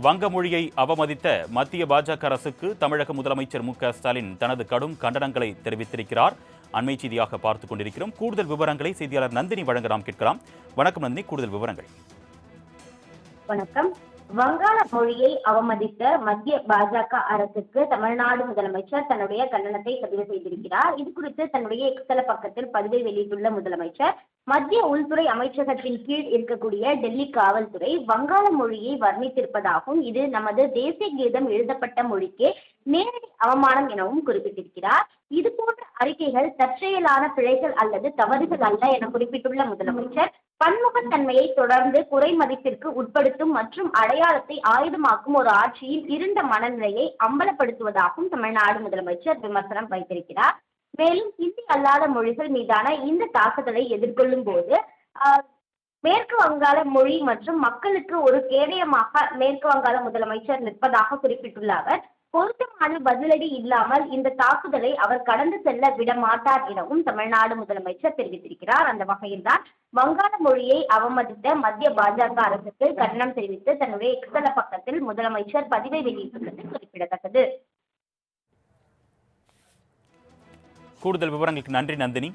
வங்க மொழியை அவமதித்த மத்திய பாஜக அரசுக்கு தமிழக முதலமைச்சர் மு ஸ்டாலின் தனது கடும் கண்டனங்களை தெரிவித்திருக்கிறார். அண்மை செய்தியாக பார்த்துக் கொண்டிருக்கிறோம். கூடுதல் விவரங்களை செய்தியாளர் நந்தினி வழங்க நாம் கேட்கலாம். வணக்கம் நந்தினி கூடுதல் விவரங்கள். வணக்கம். வங்காள மொழியை அவமதித்த மத்திய பாஜக அரசுக்கு தமிழ்நாடு முதலமைச்சர் தன்னுடைய கண்டனத்தை பதிவு செய்திருக்கிறார். இது குறித்து தன்னுடைய எக்ஸல பக்கத்தில் பதிவை வெளியிட்டுள்ள முதலமைச்சர் மத்திய உள்துறை அமைச்சகத்தின் கீழ் இருக்கக்கூடிய டெல்லி காவல்துறை வங்காள மொழியை வர்ணித்திருப்பதாகவும் இது நமது தேசிய கீதம் எழுதப்பட்ட மொழிக்கே நேரடி அவமானம் எனவும் குறிப்பிட்டிருக்கிறார். இது போன்ற அறிக்கைகள் தற்செயலான பிழைகள் அல்லது தவறுகள் அல்ல என குறிப்பிட்டுள்ள முதலமைச்சர் பன்முகத்தன்மையை தொடர்ந்து குறை மதிப்பிற்கு உட்படுத்தும் மற்றும் அடையாளத்தை ஆயுதமாக்கும் ஒரு ஆட்சியின் இருண்ட மனநிலையை அம்பலப்படுத்துவதாகவும் தமிழ்நாடு முதலமைச்சர் விமர்சனம் வைத்திருக்கிறார். மேலும் ஹிந்தி அல்லாத மொழிகள் மீதான இந்த தாக்குதலை எதிர்கொள்ளும் போது மேற்கு வங்காள மொழி மற்றும் மக்களுக்கு ஒரு கேடயமாக மேற்கு வங்காள முதலமைச்சர் நிற்பதாக குறிப்பிட்டுள்ள அவர் பொருத்தமான பதிலடி இல்லாமல் இந்த தாக்குதலை அவர் கடந்து செல்ல விட மாட்டார் எனவும் தமிழ்நாடு முதலமைச்சர் தெரிவித்திருக்கிறார். அந்த வகையில்தான் வங்காள மொழியை அவமதித்த மத்திய பாஜக அரசுக்கு கண்டனம் தெரிவித்து தன்னுடைய எக்ஸல பக்கத்தில் முதலமைச்சர் பதிவை வெளியிட்டுள்ளது குறிப்பிடத்தக்கது. கூடுதல் விவரங்களுக்கு நன்றி நந்தினி.